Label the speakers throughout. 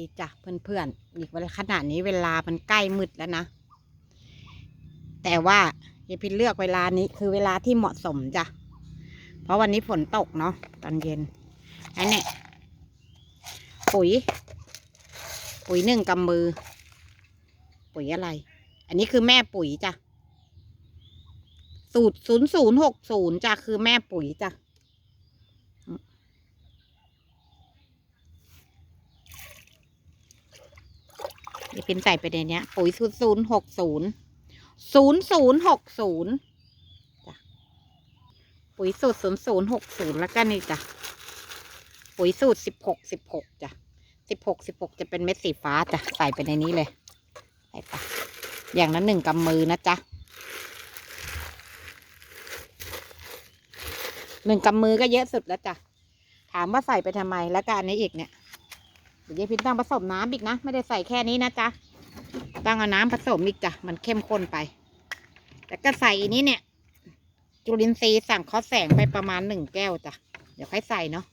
Speaker 1: ดีจ้ะเพื่อนๆอีกเวลาขณะนี้เวลามันใกล้มืดแล้วนะ แต่ว่ายายพินเลือกเวลานี้คือเวลาที่เหมาะสมจ้ะ เพราะวันนี้ฝนตกเนาะตอนเย็นอันนี้ปุ๋ย ปุ๋ยหนึ่งกำมือ ปุ๋ยอะไร อันนี้คือแม่ปุ๋ยจ้ะ สูตรศูนย์ศูนย์หกศูนย์จ้ะคือแม่ปุ๋ยจ้ะ นี่เป็นใส่ไปในนี้ปุ๋ยศูนย์ศูนย์หกศูนย์ศูนย์ศูนย์หกศูนย์จ้ะปุ๋ยสูตรศูนย์ศูนย์หกศูนย์แล้วก็นี่จ้ะปุ๋ยสูตรสิบหกสิบหกจ้ะสิบหกสิบหกจะเป็นเม็ดสีฟ้าจ้ะใส่ไปในนี้เลยใส่ไปอย่างนั้นหนึ่งกำมือนะจ๊ะหนึ่งกำมือก็เยอะสุดแล้วจ้ะถามว่าใส่ไปทำไมแล้วก็อันนี้อีกเนี่ย เดี๋ยวยายพินต้องผสมน้ำอีกนะ ไม่ได้ใส่แค่นี้นะจ๊ะต้องเอาน้ำผสมอีกจ้ะ มันเข้มข้นไป แต่ก็ใส่อันนี้เนี่ย จุลินทรีย์สั่งเคอแสงไปประมาณหนึ่งแก้วจ้ะ เดี๋ยวค่อยใส่เนาะ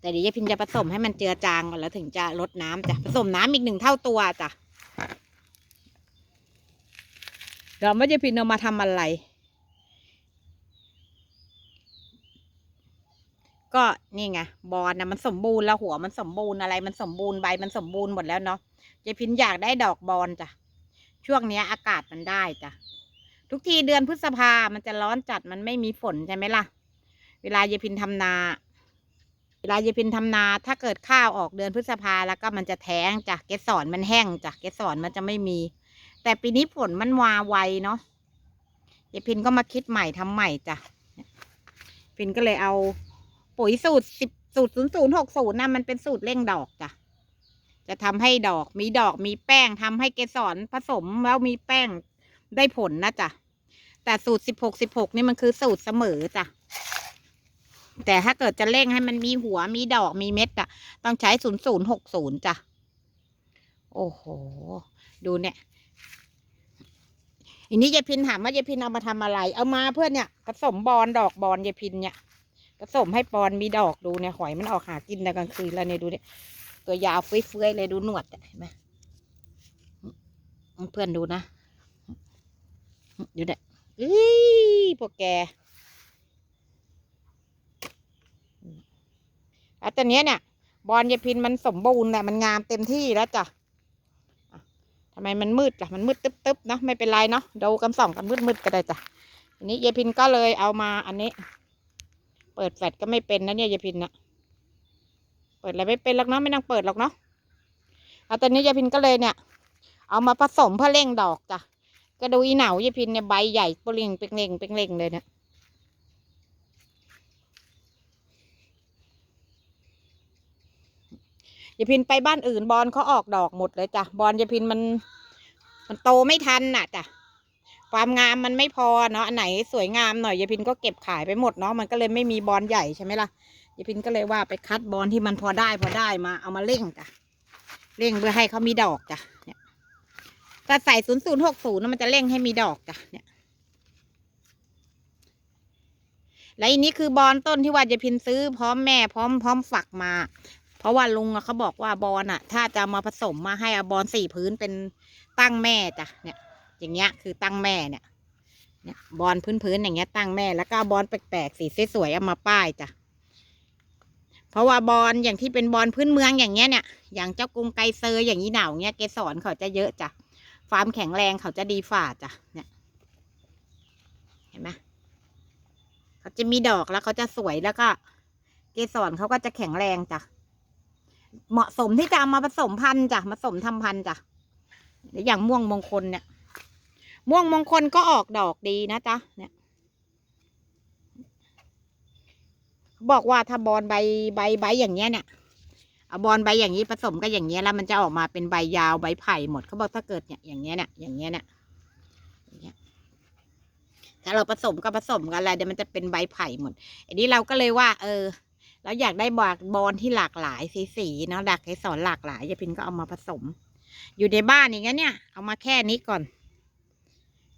Speaker 1: แต่เดี๋ยวยายพินจะผสมให้มันเจือจางก่อนแล้วถึงจะลดน้ำจ้ะ ผสมน้ำอีกหนึ่งเท่าตัวจ้ะเดี๋ยวไม่ยายพินเอามาทำอะไร ก็นี่ไงบอลนะมันสมบูรณ์แล้วหัวมันสมบูรณ์อะไร มันสมบูรณ์ใบมันสมบูรณ์หมดแล้วเนาะยายพินอยากได้ดอกบอลจ้ะช่วงเนี้ยอากาศมันได้จ้ะทุกทีเดือนพฤษภา มันจะร้อนจัดมันไม่มีฝนใช่ไหมล่ะ เวลายายพินทำนา เวลายายพินทำนา ถ้าเกิดข้าวออกเดือนพฤษภาแล้วก็มันจะแท้งจ้ะเกสรมันแห้งจ้ะเกสรมันจะไม่มี แต่ปีนี้ฝนมันวาไวเนาะยายพินก็มาคิดใหม่ทำใหม่จ้ะพินก็เลยเอา ปุ๋ยสูตรสิบสูตรศูนย์ศูนย์หกศูนย์นะมันเป็นสูตรเร่งดอกจ้ะจะทำให้ดอกมีดอกมีแป้งทำให้เกสรผสมแล้วมีแป้งได้ผลนะจ้ะแต่สูตรสิบหกสิบหกนี่มันคือสูตรเสมอจ้ะแต่ถ้าเกิดจะเร่งให้มันมีหัวมีดอกมีเม็ดอะต้องใช้ศูนย์ศูนย์หกศูนย์จ้ะโอ้โห ดูเนี่ยอันนี้ยายพินถามว่ายายพินเอามาทำอะไร เอามาเพื่อเนี่ยผสมบอลดอกบอลยายพินเนี่ย ผสมให้ปอนมีดอกดูเนี่ยหอยมันออกหากินในกลางคืนแล้วเนี่ยดูเนี่ยตัวยาวเฟ้ยๆเลยดูหนวดเห็นไหมเพื่อนดูนะดูเนี่ยอีพวกแกแล้วตอนเนี้ยเนี่ยบอลยายพินมันสมบูรณ์แหละมันงามเต็มที่แล้วจ้ะทำไมมันมืดล่ะมันมืดตึ๊บๆเนะไม่เป็นไรเนาะดูกันส่องกันมืดๆก็ได้จ้ะทีนี้ยายพินก็เลยเอามาอันนี้ ปิดแฟลชก็ไม่เป็นนะเนี่ยยายพินนะเปิดอะไรไม่เป็นหรอกเนาะไม่ต้องเปิดหรอกเนาะเอาตอนนี้ยายพินก็เลยเนี่ย เอามาผสมเพื่อเร่งดอกจ้ะก็ดูอีเหนายายพินเนี่ยใบใหญ่เปล่งเปล่งเปล่งเลยเนี่ยยายพินไปบ้านอื่นบอลเขาออกดอกหมดเลยจ้ะบอลยายพินมัน มันโตไม่ทันน่ะจ้ะ ความงามมันไม่พอเนาะอันไหนสวยงามหน่อยยายพินก็เก็บขายไปหมดเนาะมันก็เลยไม่มีบอลใหญ่ใช่ไหมล่ะยายพินก็เลยว่าไปคัดบอลที่มันพอได้พอได้มาเอามาเร่งจ้ะเร่งเพื่อให้เขามีดอกจ้ะเนี่ยก็ใส่ศูนย์ศูนย์หกศูนย์มันจะเร่งให้มีดอกจ้ะเนี่ยและอันนี้คือบอลต้นที่ว่ายายพินซื้อพร้อมแม่พร้อมพร้อมฝักมา เพราะว่าลุงเขาบอกว่าบอลอะถ้าจะมาผสมมาให้อบอลสี่พื้นเป็นตั้งแม่จ้ะเนี่ย อย่างเงี้ยคือตั้งแม่เนี่ยเนี่ยบอลพื้นๆอย่างเงี้ยตั้งแม่แล้วก็บอลแปลกๆสีสวยๆเอามาป้ายจ้ะเพราะว่าบอลอย่างที่เป็นบอลพื้นเมืองอย่างเงี้ยเนี่ยอย่างเจ้ากรุงไกเซอร์อย่างนี้หนาวเงี้ยเกสรเขาจะเยอะจ้ะความแข็งแรงเขาจะดีฝ่าจ้ะเนี่ยเห็นไหมเขาจะมีดอกแล้วเขาจะสวยแล้วก็ เกสรเขาก็จะแข็งแรงจ้ะเหมาะสมที่จะเอามาผสมพันธุ์จ้ะผสมทำพันธุ์จ้ะอย่างม่วงมงคลเนี่ย ม่วงมงคลก็ออกดอกดีนะจ๊ะเนี่ยบอกว่าถ้าบอลใบใบใบอย่างเงี้ยเนี่ยเอาบอลใบอย่างนี้ผสมกับอย่างเงี้ยแล้วมันจะออกมาเป็นใบยาวใบไผ่หมดเขาบอกถ้าเกิดเนี่ยอย่างเงี้ยเนี่ยอย่างเงี้ยเนี่ยถ้าเราผสมก็ผสมกันอะไรเดี๋ยวมันจะเป็นใบไผ่หมด อันนี้เราก็เลยว่า เออเราอยากได้บอลบอลที่หลากหลายสีสีๆเนาะดักให้สอนหลากหลายยายพินก็เอามาผสม อยู่ในบ้านอย่างเงี้ยเนี่ยเอามาแค่นี้ก่อน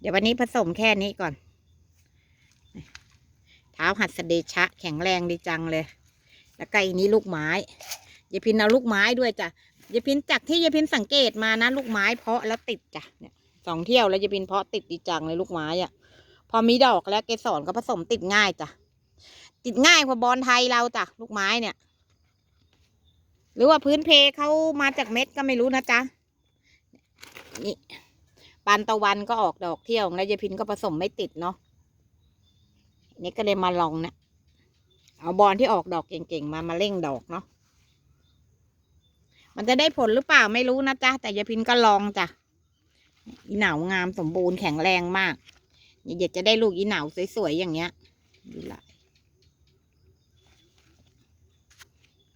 Speaker 1: เดี๋ยววันนี้ผสมแค่นี้ก่อน เท้าหัดสเดชะ แข็งแรงดีจังเลย แล้วก็อีนี้ลูกไม้ยายพินเอาลูกไม้ด้วยจ้ะยายพินจากที่ยายพินสังเกตมานะ ลูกไม้เพาะแล้วติดจ้ะเนี่ยสองเที่ยวแล้วยายพินเพาะติดดีจังเลยลูกไม้อะพอมีดอกแล้วเกสรก็ผสมติดง่ายจ้ะติดง่ายกว่าบอลไทยเราจ้ะลูกไม้เนี่ย หรือว่าพื้นเพเขามาจากเม็ดก็ไม่รู้นะจ๊ะนี่ ปานตะวันก็ออกดอกเที่ยวแล้วยายพินก็ผสมไม่ติดเนาะนี่ก็เลยมาลองเนี่ยเอาบอลที่ออกดอกเก่งๆมามาเร่งดอกเนาะมันจะได้ผลหรือเปล่าไม่รู้นะจ๊ะแต่ยายพินก็ลองจ้ะอีเหนางามสมบูรณ์แข็งแรงมากเดี๋ยวจะได้ลูกอีเหนาสวยๆอย่างเงี้ยดูละ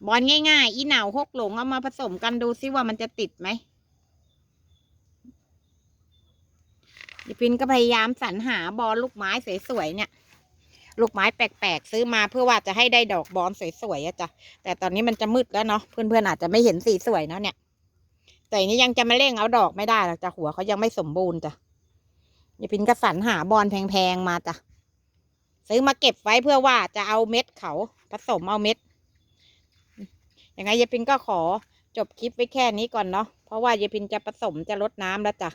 Speaker 1: บอลง่ายๆ อีเหนาหกหลงเอามาผสมกันดูซิว่ามันจะติดไหม ยายพินก็พยายามสรรหาบอลลูกไม้สวยๆเนี่ย ลูกไม้แปลกๆซื้อมาเพื่อว่าจะให้ได้ดอกบอลสวยๆอะจ้ะแต่ตอนนี้มันจะมืดแล้วเนาะเพื่อนๆอาจจะไม่เห็นสีสวยเนาะเนี่ย แต่อันนี้ยังจะมาเร่งเอาดอกไม่ได้หรอกจ้ะหัวเขายังไม่สมบูรณ์จ้ะยายพินก็สรรหาบอลแพงๆมาจ้ะซื้อมาเก็บไว้เพื่อว่าจะเอาเม็ดเขาผสมเอาเม็ดยังไงยายพินก็ขอจบคลิปไว้แค่นี้ก่อนเนาะเพราะว่ายายพินจะผสมจะลดน้ำแล้วจ้ะ